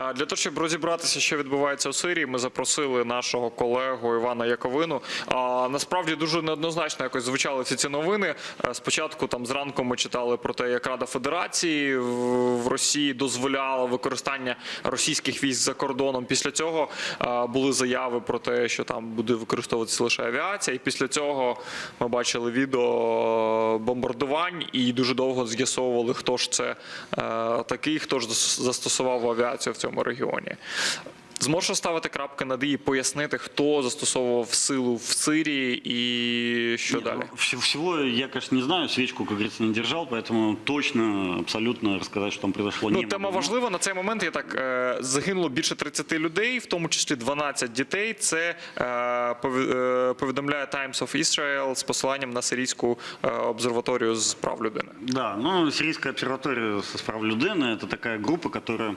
Е, Для того, щоб розібратися, що відбувається у Сирії, ми запросили нашого колегу Івана Яковину. А, Насправді дуже неоднозначно якось звучали всі ці новини. Е, Спочатку там зранку ми читали про те, як Рада Федерації в Росії дозволяла використання російських військ за кордоном. Після цього е, були заяви про те, що там буде використовуватися лише авіація. І після цього ми бачили відео бомбардувань і дуже довго з'ясовували, хто ж це е, такий, хто ж зас- застосував авіацію в цьому регіоні. Зможеш ставити крапки над «і» і пояснити, хто застосовував силу в Сирії і що Нет, далі? ну, вс- Всего я, конечно, не знаю, свечку, как говорится, не держал, поэтому точно, абсолютно рассказать, что там произошло, Ну, не тема могу. важлива. На цей момент я так е, загинуло більше 30 людей, в тому числі 12 дітей. Це е, пові- е, повідомляє Times of Israel з посиланням на сирійську е, обсерваторію з прав людини. Да, ну, Сирийская обсерватория со справ Людена – это такая группа, которая,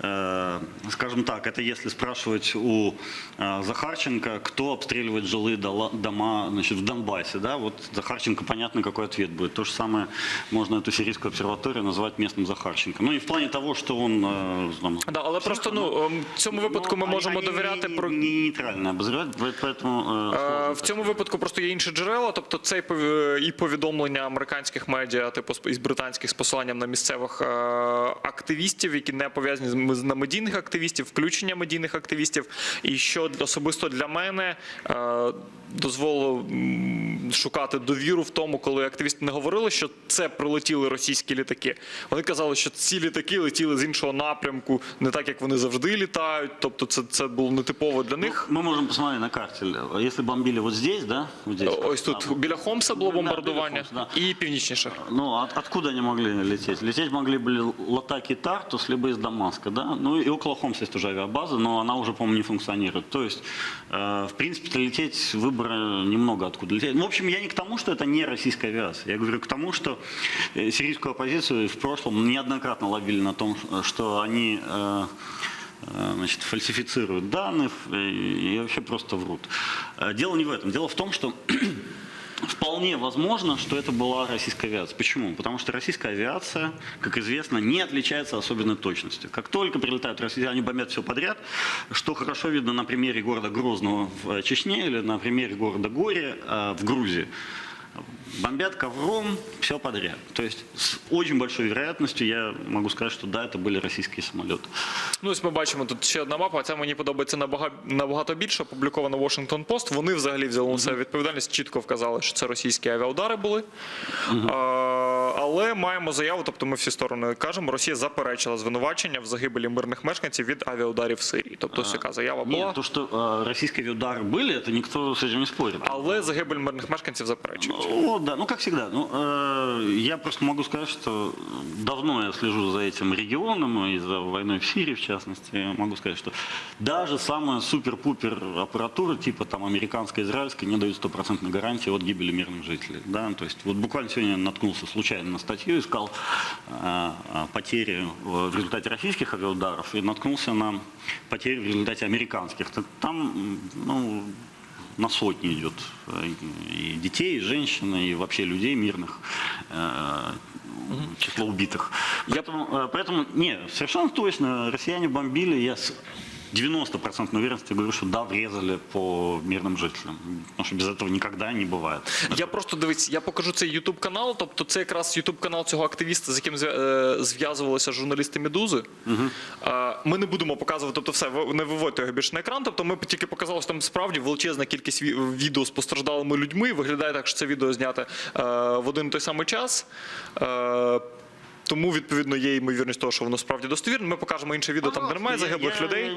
э, скажем так, это если спрашивать у э, Захарченко, кто обстреливает жилые дола- дома значит, в Донбассе, да, вот Захарченко, понятно, какой ответ будет. То же самое можно эту Сирийскую обсерваторию назвать местным Захарченко. Ну и в плане того, что он... э, там, Да, але просто ну ем, в цьому випадку ми Ну, можемо они довіряти не, про. не нейтрально обозревать, поэтому э, Е, сложно В цьому випадку просто є інші джерела, тобто це і пов- і повідомлення американських медіа, типу з- із британських з посиланням на місцевих е, активістів, які не пов'язані з м- з- на медійних активістів, включення медійних активістів. І що особисто для мене е, дозволило шукати довіру в тому, коли активісти не говорили, що це прилетіли російські літаки. Вони казали, що ці літаки летіли з іншого напрямку, не так як вони завжди літають. Тобто, це, це було нетипово для них. Мы можем посмотреть на карте. Если бомбили вот здесь, да? Вот здесь. Ось тут біля Хомса було Да, біля бомбардування і північніше. Ну, от- откуда они могли лететь? Лететь могли были Латаки Тартус, либо из Дамаска, да? Ну, и около Хомса есть тоже авиабаза, но она уже, по-моему, не функционирует. То есть, э, в принципе, лететь выбора немного откуда лететь. Ну, в общем, я не к тому, что это не российская авиация. Я говорю к тому, что э, сирийскую оппозицию в прошлом неоднократно ловили на том, что они... э, э, значит, фальсифицируют данные и, и вообще просто врут. Э, Дело не в этом. Дело в том, что Вполне возможно, что это была российская авиация. Почему? Потому что российская авиация, как известно, не отличается особенной точностью. Как только прилетают россияне, бомбят все подряд, что хорошо видно на примере города Грозного в э, Чечне или на примере города Горе э, в Грузии. Бомбят ковром, все подряд. То есть с очень большой вероятностью я могу сказать, что да, это были российские самолеты. Ну, ось ми бачимо тут ще одна мапа. Ця мені подобається набагато, набагато більше. Опублікована Washington Post. Вони взагалі взяли на себе відповідальність, чітко вказали, що це російські авіаудари були. А, але маємо заяву, тобто ми всі сторони кажемо, Росія заперечила звинувачення в загибелі мирних мешканців від авіаударів в Сирії. Тобто ось яка заява була. Нет, то, что э, российские удары были, это никто с этим не спорит. Але загибель мирних мешканців заперечують. Ну, да, ну как всегда. Ну, э, я просто могу сказать, что давно я слежу за этим регионом и за войной в Сирии, в частности. Я могу сказать, что даже самая супер-пупер аппаратура, типа там американской, израильской, не дают стопроцентной гарантии от гибели мирных жителей. Да? То есть вот буквально сегодня наткнулся случайно на статью, искал э, э, потери в результате российских авиаударов и наткнулся на потери в результате американских. Там, ну, на сотни идет э, и детей, и женщин, и вообще людей мирных, э, число убитых. Поэтому, э, поэтому, не, совершенно точно, россияне бомбили, я 90% уверенностью говорю, что да, врезали по мирным жителям. Потому что без этого никогда не бывает. Я просто дивись, я покажу цей Ютуб канал. Тобто, це якраз Ютуб канал цього активіста, з яким зв'я- е, зв'язувалися журналісти Медузи. Е, Ми не будемо показувати, тобто все, ви- не виводьте його більше на екран. Тобто, ми тільки показали, що там справді величезна кількість ві- відео з постраждалими людьми. Виглядає так, що це відео знято е, в один і той самий час. тому, відповідно, є ймовірність того, що воно справді достовірне. Ми покажемо інше відео, там де немає загиблих людей.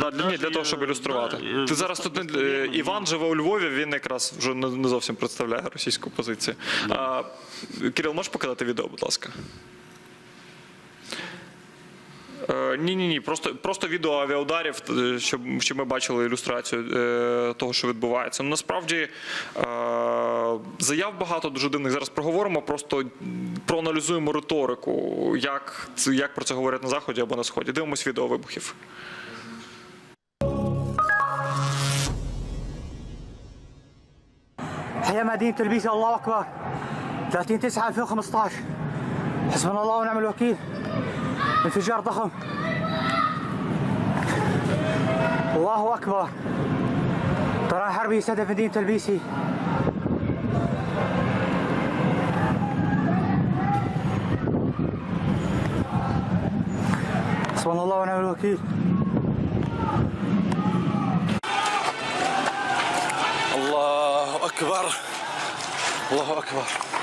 Да, для, ні, для того, щоб ілюструвати. Ти зараз тут не Іван живе у Львові, він якраз вже не, не зовсім представляє російську позицію. А, Кирил, можеш показати відео, будь ласка? Ні, ні, ні. Просто, просто відео авіаударів, е, щоб, щоб ми бачили ілюстрацію е, того, що відбувається. Ну, насправді е, заяв багато дуже дивних. Зараз проговоримо, просто проаналізуємо риторику, як, це- як про це говорять на заході або на сході. Дивимось відео вибухів. هي مدينة البيسة الله أكبر 30 9 2015 حسبنا الله ونعم الوكيل انفجار ضخم. الله أكبر. طيران حربي يستهدف مدينة البيسي حسبنا الله ونعم الوكيل. الله أكبر. الله أكبر.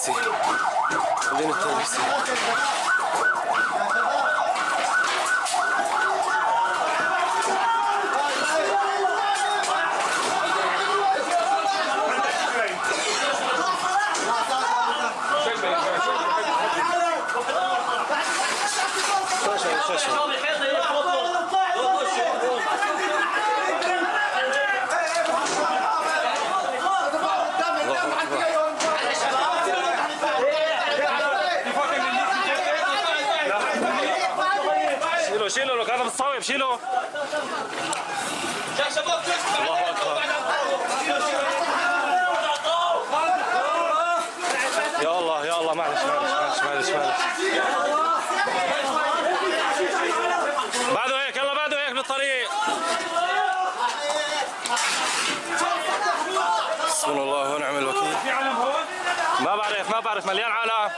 sí. También está así. Саша, Саша. ما بعرف ما بعرف مليان عالم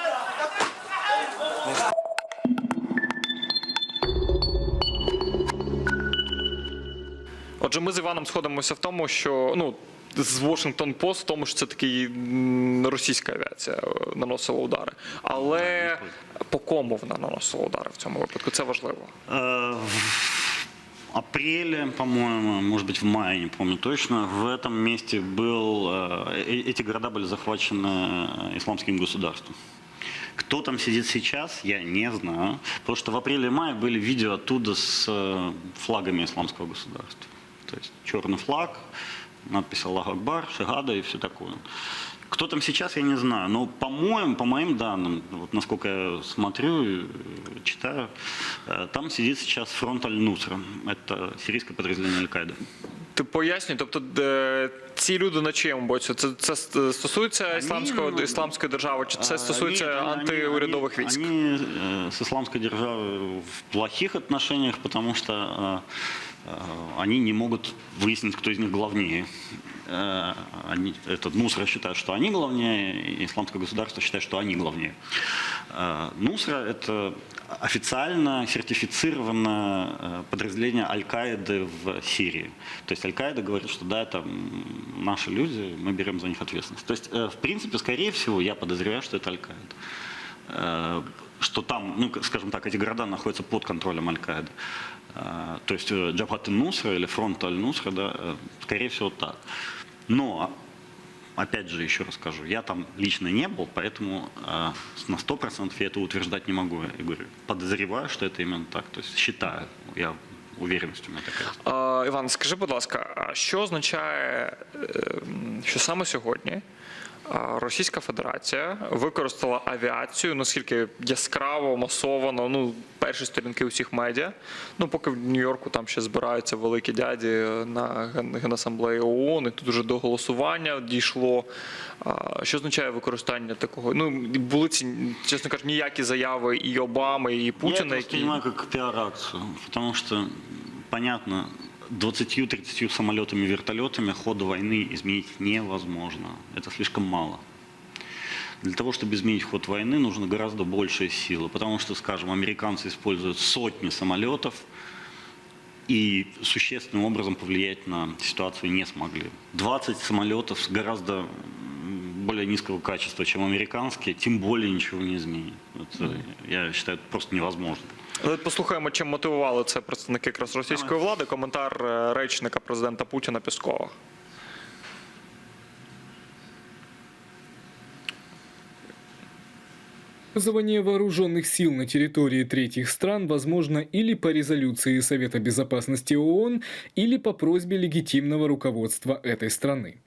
Отже, ми з Іваном сходимося в тому, що ну. З Washington Post, в тому що це такий м, російська авіація е, наносила удари. Але по кому вона наносила удари в цьому випадку? Це важливо. Э, В апреле, по-моему, может быть в мае, не помню точно, в этом месте был, э, э- эти города были захвачены э, исламским государством. Кто там сидит сейчас, я не знаю. Потому что в апреле и мае были видео оттуда с э, флагами исламского государства. То есть черный флаг, надпись Аллах Акбар, Шагада и все такое. Кто там сейчас, я не знаю. Но, по-моему, по моим данным, вот насколько я смотрю, и, э, читаю, э, там сидит сейчас фронт Аль-Нусра. Это сирийское подразделение Аль-Каиды. Ти пояснюй, тобто де, ці люди на чиєму боці? Це, це стосується ісламського ну, ісламської держави, чи це А, стосується нет, они- антиурядових они- військ? Они э, с исламской державой в плохих отношениях, потому что э, э, они не могут выяснить, кто из них главнее. Э, Они, этот Нусра считает, что они главнее, и исламское государство считает, что они главнее. Э, Нусра – это официально сертифицированное э, подразделение Аль-Каиды в Сирии. То есть Аль-Каида говорит, что да, это м, наши люди, мы берем за них ответственность. То есть, э, в принципе, скорее всего, я подозреваю, что это Аль-Каида. Э, Что там, ну, к- скажем так, эти города находятся под контролем Аль-Каиды. Э, То есть э, Джабхат нусра или фронт Аль-Нусра, да, э, скорее всего так. Но опять же, еще раз скажу, я там лично не был, поэтому э, на 100% я это утверждать не могу. Я говорю, подозреваю, что это именно так. То есть считаю, я уверенность у меня такая. А, Іван, скажи, будь ласка, а що означає, ем, що саме сьогодні а, Російська Федерація використала авіацію, наскільки яскраво, масовано, ну, перші сторінки усіх медіа. Ну, поки в Нью-Йорку там ще збираються великі дяді на Генасамблеї ООН, і тут уже до голосування дійшло. Що означає використання такого? Ну, були ці, чесно кажучи, ніякі заяви і Обами, і Я Путіна, это які. как пиар-акцию, потому что, понятно, 20-30 самолетами, вертолетами хода войны изменить невозможно. Это слишком мало. Для того, чтобы изменить ход войны, нужно гораздо большая сила. Потому что, скажем, американцы используют сотни самолетов и существенным образом повлиять на ситуацию не смогли. 20 самолетов с гораздо более низкого качества, чем американские, тем более ничего не изменит. Это, я считаю, это просто невозможно. Але послухаємо, чим мотивували це представники якраз російської влади. Коментар е, речника президента Путіна Піскова. Использование вооруженных сил на территории третьих стран возможно или по резолюции Совета Безопасности ООН, или по просьбе легитимного руководства этой страны.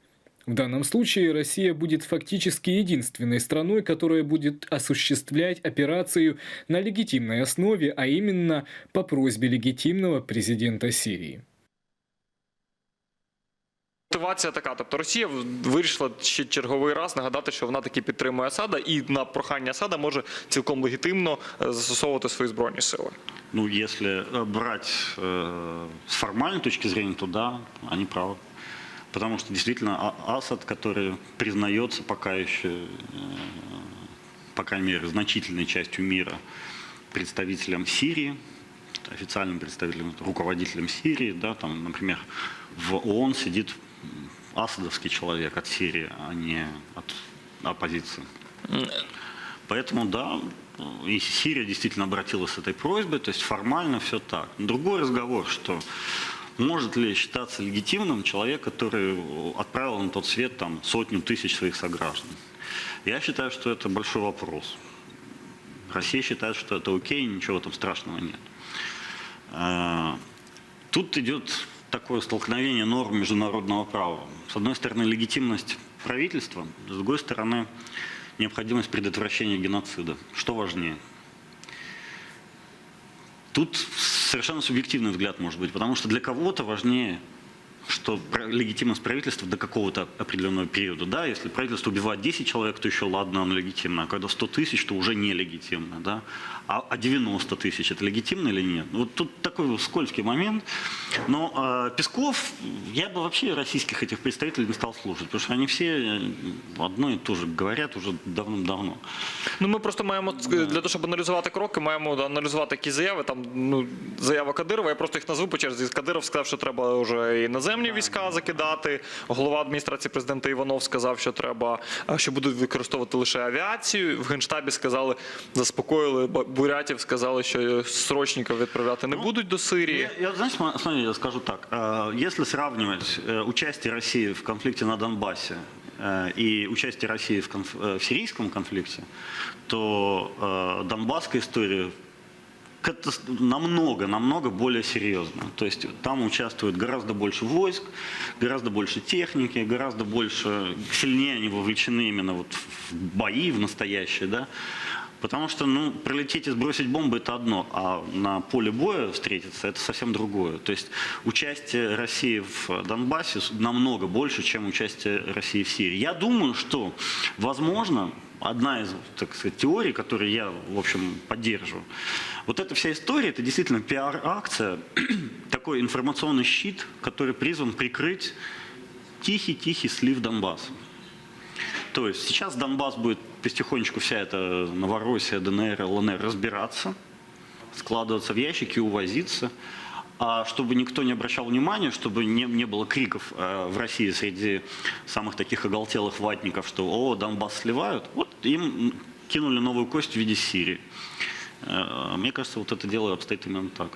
В данном случае Россия будет фактически единственной страной, которая будет осуществлять операцию на легитимной основе, а именно по просьбе легитимного президента Сирии. Мотивація така. Тобто Росія вирішила ще черговий раз нагадати, що вона таки підтримує Асада, і на прохання Асада може цілком легітимно е, застосовувати свої збройні сили. Ну, если э, брать э, с формальной точки зрения, то да, они правы. Потому что действительно А- Асад, который признается пока еще, э, по крайней мере, значительной частью мира представителем Сирии, официальным представителем, руководителем Сирии, да, там, например, в ООН сидит асадовский человек от Сирии, а не от оппозиции. Поэтому, да, и Сирия действительно обратилась с этой просьбой, то есть формально все так. Другой разговор, что может ли считаться легитимным человек, который отправил на тот свет там, сотню тысяч своих сограждан. Я считаю, что это большой вопрос. Россия считает, что это окей, ничего там страшного нет. А, Тут идет такое столкновение норм международного права. С одной стороны, легитимность правительства, с другой стороны, необходимость предотвращения геноцида. Что важнее? Тут совершенно субъективный взгляд может быть, потому что для кого-то важнее что про- легитимность правительства до какого-то определенного периода. Да, если правительство убивает 10 человек, то еще ладно, оно легитимно. А когда 100 тысяч, то уже нелегитимно. Да? А, а 90 тысяч, это легитимно или нет? Ну, Вот тут такой вот скользкий момент. Но э, Песков, я бы вообще российских этих представителей не стал слушать, потому что они все э, одно и то же говорят уже давным-давно. Ну ми просто маємо е, для того, щоб аналізувати кроки, маємо аналізувати які заяви. Там ну заява Кадирова. Я просто їх назву по черзі. Кадиров сказав, що треба вже іноземні війська закидати. Голова адміністрації президента Іванов сказав, що треба, е, що будуть використовувати лише авіацію. В генштабі сказали, заспокоїли Ба- бурятів, сказали, що срочників відправляти не будуть до Сирії. Я, я, знаешь, сма- смотри, я скажу так. Э, Если сравнивать э, участие России в конфликте на Донбассе э, и участие России в, конф- э, в сирийском конфликте, то э, донбасская история катас- Намного, намного более серьезно. То есть там участвует гораздо больше войск, гораздо больше техники, гораздо больше, сильнее они вовлечены именно вот в бои, в настоящие, да. Потому что, ну, прилететь и сбросить бомбы – это одно, а на поле боя встретиться – это совсем другое. То есть участие России в Донбассе намного больше, чем участие России в Сирии. Я думаю, что, возможно, одна из, так сказать, теорий, которые я, в общем, поддерживаю, вот эта вся история – это действительно пиар-акция, такой информационный щит, который призван прикрыть тихий-тихий слив Донбасса. То есть сейчас Донбасс будет потихонечку вся эта Новороссия, ДНР, ЛНР разбираться, складываться в ящики увозиться. А чтобы никто не обращал внимания, чтобы не, не было криков э, в России среди самых таких оголтелых ватников, что «О, Донбасс сливают», вот им кинули новую кость в виде Сирии. Э, Мне кажется, вот это дело обстоит именно так.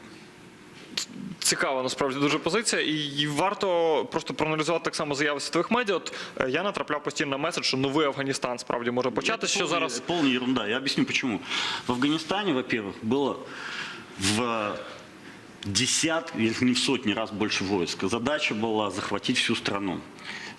Цікава насправді дуже позиція, і, і варто просто проаналізувати так само заяви світових медіа. От е, я натрапляв постійно на меседж, що новий Афганістан справді може початися. Що полная- зараз Полная ерунда. Я объясню почему. В Афганистане, во-первых, было в десятки, если не в сотни раз больше войск. Задача была захватить всю страну.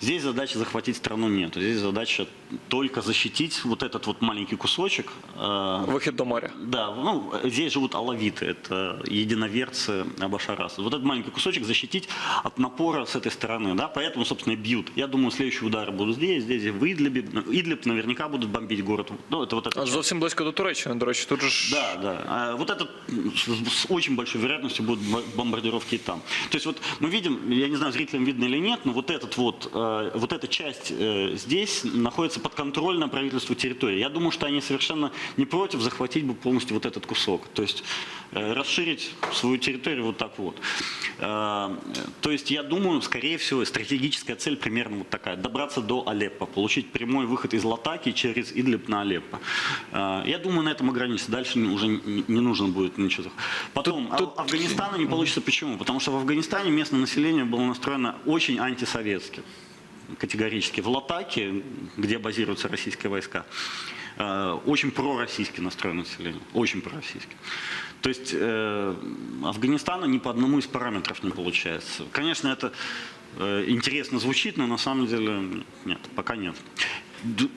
Здесь задачи захватить страну нет. Здесь задача только защитить вот этот вот маленький кусочек. э, вихід до моря. да, ну, здесь живут алавиты, это единоверцы Абашара Асада. Вот этот маленький кусочек защитить от напора с этой стороны, да, поэтому, собственно, и бьют. Я думаю, следующие удары будут здесь, здесь, в Идлибе. Идлиб наверняка будут бомбить город. Ну, это вот это. А Зовсім близько до Туреччини, до речі, тут же ж Да, да. А Вот это м, с с очень большой вероятностью будут бо- бомбардировки и там. То есть вот мы видим, я не знаю, зрителям видно или нет, но вот этот вот, э, вот эта часть э, здесь находится подконтрольно правительству территории. Я думаю, что они совершенно не против захватить бы полностью вот этот кусок. То есть э, расширить свою территорию вот так вот. Э, То есть я думаю, скорее всего, стратегическая цель примерно вот такая. Добраться до Алеппо, получить прямой выход из Латаки через Идлиб на Алеппо. Э, Я думаю, на этом ограничиться. Дальше уже не нужно будет ничего. Потом, Тут- тут- а- Афганистана не получится почему? Потому что в Афганистане местное население было настроено очень антисоветски категорически. В Латаке, где базируются российские войска, э, очень пророссийски настроено население. Очень пророссийски. То есть э, Афганистана ни по одному из параметров не получается. Конечно, это э, интересно звучит, но на самом деле нет, пока нет.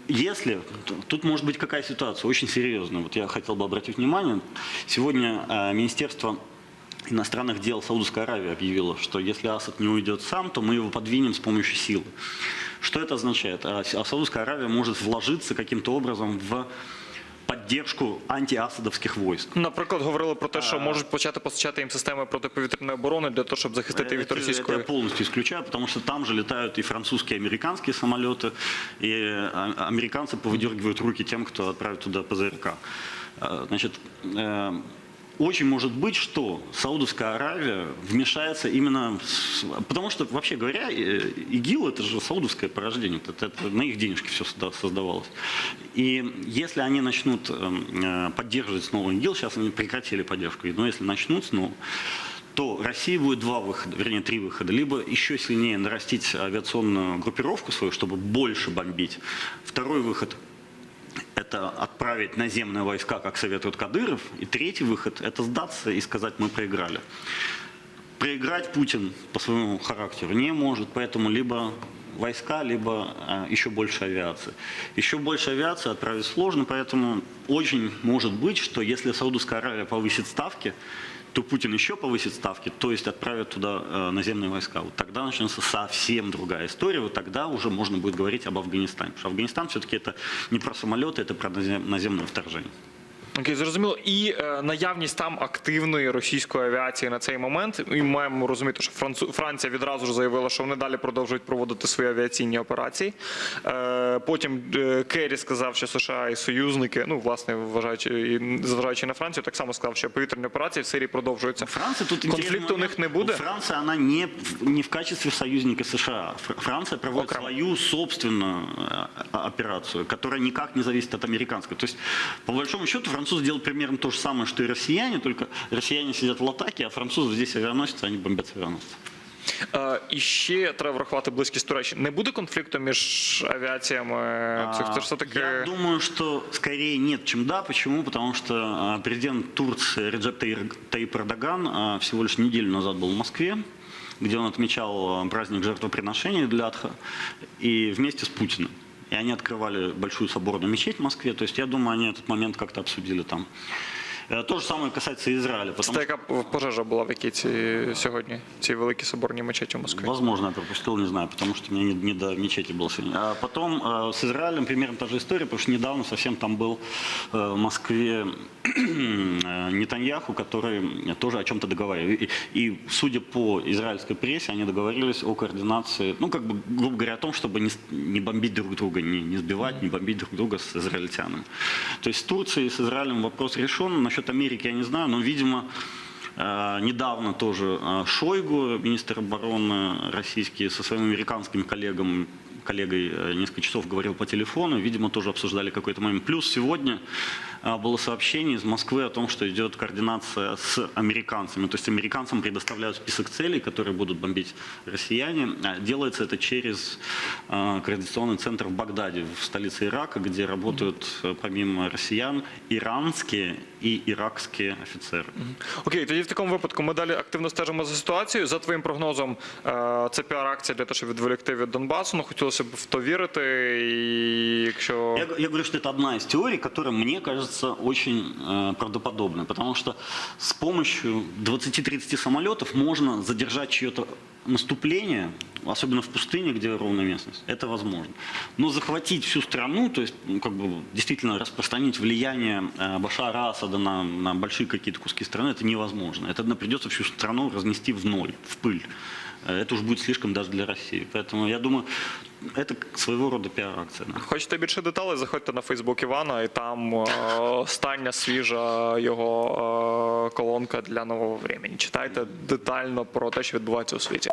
Если, тут может быть какая ситуация очень серьезная, вот я хотел бы обратить внимание, сегодня э, Министерство иностранных дел Саудовской Аравии объявило, что если Асад не уйдет сам, то мы его подвинем с помощью силы. Что это означает? А а Саудовская Аравия может вложиться каким-то образом в поддержку антиасадовских войск. Наприклад, говорили про те, що можуть почати постачати їм системи протиповітряної оборони для того, щоб захистити від Это, это російської. я полностью исключаю, потому что там же летают и французские, и американские самолеты, и а, американцы повыдергивают руки тем, кто отправит туда ПЗРК. А, Значит, э, очень может быть, что Саудовская Аравия вмешается именно... Потому что, вообще говоря, э, ИГИЛ это же саудовское порождение, это, это на их денежки все создавалось. И если они начнут эм, э, поддерживать снова ИГИЛ, сейчас они прекратили поддержку, но если начнут снова, то России будет два выхода, вернее три выхода. Либо еще сильнее нарастить авиационную группировку свою, чтобы больше бомбить. Второй выход – это отправить наземные войска, как советует Кадыров. И третий выход – это сдаться и сказать, мы проиграли. Проиграть Путин по своему характеру не может, поэтому либо войска, либо а, еще больше авиации. Еще больше авиации отправить сложно, поэтому очень может быть, что если Саудовская Аравия повысит ставки, то Путин еще повысит ставки, то есть отправит туда э, наземные войска. Вот тогда начнется совсем другая история, вот тогда уже можно будет говорить об Афганистане. Потому что Афганистан все-таки это не про самолеты, это про назем- наземное вторжение. Окей, зрозуміло. І е, наявність там активної російської авіації на цей момент. І маємо розуміти, що Францу... Франція відразу ж заявила, що вони далі продовжують проводити свої авіаційні операції. Е, потім е, Керрі сказав, що США і союзники, ну власне, вважаючи і зважаючи на Францію, так само сказав, що повітряні операції в Сирії продовжуються. Франция тут Конфлікту у них не буде. Франция, она не, в- не в качестве союзника США. Фр- Франция проводит Окремо. свою собственную э, операцию, которая никак не зависит от американской. То есть, по большому счету, французы делают примерно то же самое, что и россияне, только россияне сидят в Латаке, а французы здесь авианосцы, они бомбят авианосцы. Е, і ще треба врахувати близькість Туреччини. Не буде конфлікту між авіаціями цих це ж все таки. Я думаю, что скорее нет, чем да. Почему? Потому что а, президент Турции Реджеп Таир- Таyyip Эрдоган а, всего лишь неделю назад был в Москве, где он отмечал а, праздник жертвоприношения для Адха, и вместе с Путиным. И они открывали большую соборную мечеть в Москве. То есть я думаю, они этот момент как-то обсудили там. Э, То же самое касается Израиля. Це Потому яка пожежа була в якій ці сьогодні ці великі соборні мечеті в Москві. Возможно, я пропустил, не знаю, потому что мне не, не до мечети было сегодня. А потом э, с Израилем примерно та же история, потому что недавно совсем там был э, в Москве э, Нетаньяху, который тоже о чем-то договаривал. И, и, судя по израильской прессе, они договорились о координации, ну, как бы, грубо говоря, о том, чтобы не, с- не бомбить друг друга, не, не сбивать, не бомбить друг друга с израильтянами. То есть с Турцией и с Израилем вопрос решен. Насчет Америки я не знаю, но, видимо, Э, Недавно тоже э, Шойгу, министр обороны российский, со своим американским коллегом, коллегой э, несколько часов говорил по телефону, видимо, тоже обсуждали какой-то момент. Плюс сегодня было сообщение из Москвы о том, что идет координация с американцами. То есть американцам предоставляют список целей, которые будут бомбить россияне. Делается это через координационный центр в Багдаде, в столице Ирака, где работают помимо россиян иранские и иракские офицеры. Окей, тоді в такому випадку ми далі активно стежимо за ситуацією. За твоїм прогнозом, е, це піар-акція для того, щоб відволікти від Донбасу. Ну хотілося б в то вірити. І якщо Я, г- я говорю, что это одна из теорий, которая мне кажется очень э, правдоподобной, потому что с помощью 20-30 самолетов можно задержать чье-то наступление, особенно в пустыне, где ровная местность, это возможно. Но захватить всю страну, то есть ну, как бы действительно распространить влияние э, Башара Асада на, на большие какие-то куски страны, это невозможно. Это ну, придется всю страну разнести в ноль, в пыль. Э, Это уже будет слишком даже для России. Поэтому я думаю, это своего рода пиар-акция. да. хочете більше деталей, заходьте на Фейсбук Івана, і там е, остання свіжа його е, колонка для нового времени. Читайте детально про те, що відбувається у світі.